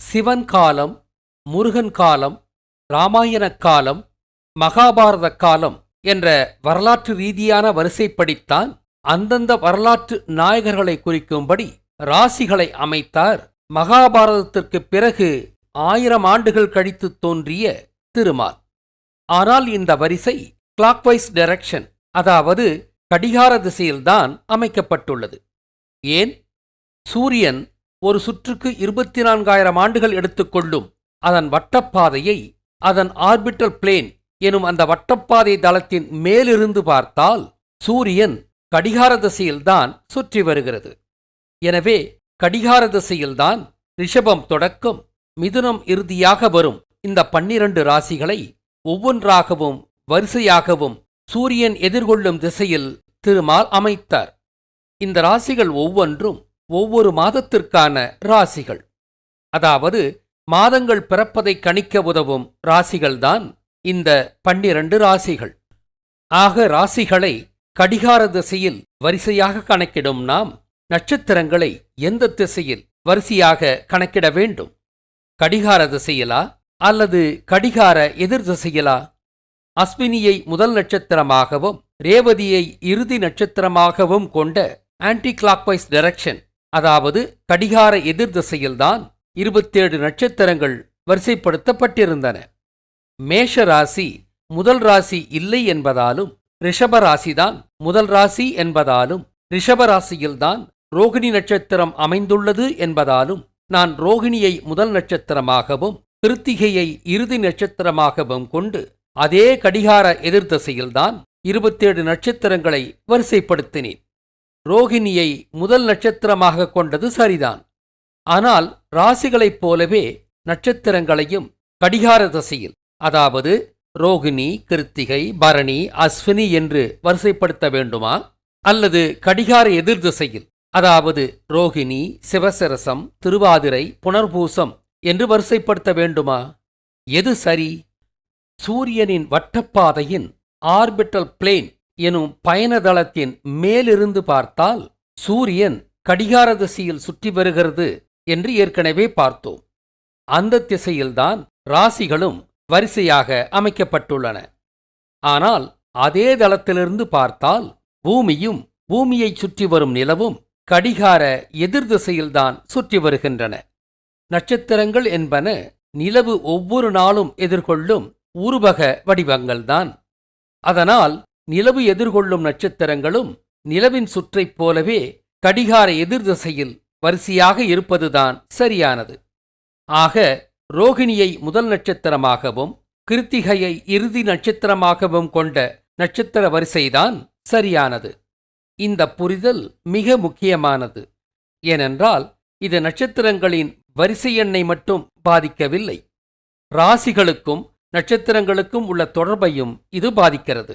சிவன் காலம் முருகன் காலம் ராமாயண காலம் மகாபாரத காலம் என்ற வரலாற்று ரீதியான வரிசைப்படித்தான் அந்தந்த வரலாற்று நாயகர்களை குறிக்கும்படி ராசிகளை அமைத்தார். மகாபாரதத்திற்கு பிறகு ஆயிரம் ஆண்டுகள் கழித்து தோன்றிய திருமால். ஆனால் இந்த வரிசை கிளாக்வைஸ் டைரக்ஷன் அதாவது கடிகார திசையில்தான் அமைக்கப்பட்டுள்ளது. ஏன்? சூரியன் ஒரு சுற்றுக்கு இருபத்தி நான்காயிரம் ஆண்டுகள் எடுத்துக்கொள்ளும் அதன் வட்டப்பாதையை அதன் ஆர்பிட்டல் பிளேன் எனும் அந்த வட்டப்பாதை தளத்தின் மேலிருந்து பார்த்தால் சூரியன் கடிகார திசையில்தான் சுற்றி வருகிறது. எனவே கடிகார திசையில்தான் ரிஷபம் தொடக்கம் மிதுனம் இறுதியாக வரும். இந்த பன்னிரண்டு ராசிகளை ஒவ்வொன்றாகவும் வரிசையாகவும் சூரியன் எதிர்கொள்ளும் திசையில் திருமால் அமைத்தார். இந்த ராசிகள் ஒவ்வொன்றும் ஒவ்வொரு மாதத்திற்கான ராசிகள். அதாவது மாதங்கள் பிறப்பதை கணிக்க உதவும் ராசிகள்தான் இந்த பன்னிரண்டு ராசிகள். ஆக ராசிகளை கடிகார திசையில் வரிசையாக கணக்கிடும் நாம் நட்சத்திரங்களை எந்த திசையில் வரிசையாக கணக்கிட வேண்டும்? கடிகார திசையிலா அல்லது கடிகார எதிர் திசையிலா? அஸ்வினியை முதல் நட்சத்திரமாகவும் ரேவதியை இறுதி நட்சத்திரமாகவும் கொண்ட ஆன்டி கிளாக்வைஸ் டைரக்ஷன் அதாவது கடிகார எதிர் திசையில்தான் இருபத்தேழு நட்சத்திரங்கள் வரிசைப்படுத்தப்பட்டிருந்தன. மேஷ ராசி முதல் ராசி இல்லை என்பதாலும் ரிஷப ராசிதான் முதல் ராசி என்பதாலும் ரிஷபராசியில்தான் ரோகிணி நட்சத்திரம் அமைந்துள்ளது என்பதாலும் நான் ரோகிணியை முதல் நட்சத்திரமாகவும் கிருத்திகையை இறுதி நட்சத்திரமாகவும் கொண்டு அதே கடிகார எதிர்தசையில்தான் இருபத்தேழு நட்சத்திரங்களை வரிசைப்படுத்தினேன். ரோகிணியை முதல் நட்சத்திரமாக கொண்டது சரிதான். ஆனால் ராசிகளைப் போலவே நட்சத்திரங்களையும் கடிகார திசையில் அதாவது ரோகிணி கிருத்திகை பரணி அஸ்வினி என்று வரிசைப்படுத்த வேண்டுமா? அல்லது கடிகார எதிர் திசையில் அதாவது ரோகிணி சிவசரசம் திருவாதிரை புனர்பூசம் என்று வரிசைப்படுத்த வேண்டுமா? எது சரி? சூரியனின் வட்டப்பாதையின் ஆர்பிட்டல் பிளேன் எனும் பயணதளத்தின் மேலிருந்து பார்த்தால் சூரியன் கடிகார திசையில் சுற்றி வருகிறது என்று ஏற்கனவே பார்த்தோம். அந்த திசையில்தான் ராசிகளும் வரிசையாக அமைக்கப்பட்டுள்ளன. ஆனால் அதே தளத்திலிருந்து பார்த்தால் பூமியும் பூமியைச் சுற்றி வரும் நிலவும் கடிகார எதிர் திசையில்தான் சுற்றி வருகின்றன. நட்சத்திரங்கள் என்பன நிலவு ஒவ்வொரு நாளும் எதிர்கொள்ளும் உருவக வடிவங்கள்தான். அதனால் நிலவு எதிர்கொள்ளும் நட்சத்திரங்களும் நிலவின் சுற்றைப் போலவே கடிகார எதிர் திசையில் வரிசையாக இருப்பதுதான் சரியானது. ஆக ரோகிணியை முதல் நட்சத்திரமாகவும் கிருத்திகையை இறுதி நட்சத்திரமாகவும் கொண்ட நட்சத்திர வரிசைதான் சரியானது. இந்த புரிதல் மிக முக்கியமானது. ஏனென்றால் இது நட்சத்திரங்களின் வரிசை எண்ணை மட்டும் பாதிக்கவில்லை. ராசிகளுக்கும் நட்சத்திரங்களுக்கும் உள்ள தொடர்பையும் இது பாதிக்கிறது.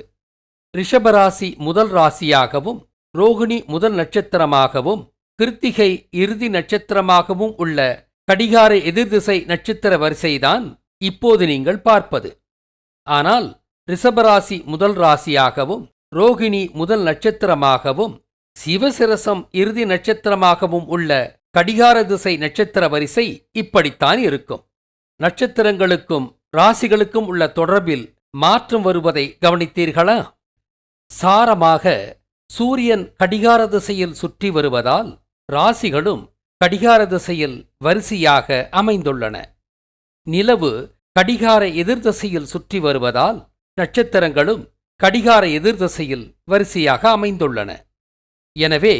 ரிஷபராசி முதல் ராசியாகவும் ரோகிணி முதல் நட்சத்திரமாகவும் கிருத்திகை இறுதி நட்சத்திரமாகவும் உள்ள கடிகார எதிர்திசை நட்சத்திர வரிசைதான் இப்போது நீங்கள் பார்ப்பது. ஆனால் ரிஷபராசி முதல் ராசியாகவும் ரோகிணி முதல் நட்சத்திரமாகவும் சிவசிரசம் இறுதி நட்சத்திரமாகவும் உள்ள கடிகார திசை நட்சத்திர வரிசை இப்படித்தான் இருக்கும். நட்சத்திரங்களுக்கும் ராசிகளுக்கும் உள்ள தொடர்பில் மாற்றம் வருவதை கவனித்தீர்களா? சாரமாக சூரியன் கடிகார திசையில் சுற்றி வருவதால் ராசிகளும் கடிகார திசையில் வரிசையாக அமைந்துள்ளன. நிலவு கடிகார எதிர்திசையில் சுற்றி வருவதால் நட்சத்திரங்களும் கடிகார எதிர் திசையில் வரிசையாக அமைந்துள்ளன. எனவே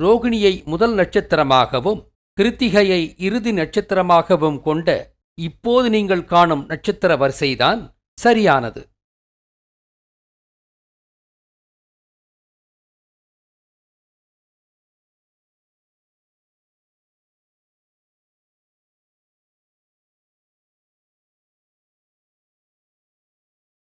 ரோகிணியை முதல் நட்சத்திரமாகவும் கிருத்திகையை இறுதி நட்சத்திரமாகவும் கொண்ட இப்போது நீங்கள் காணும் நட்சத்திர வரிசைதான் சரியானது.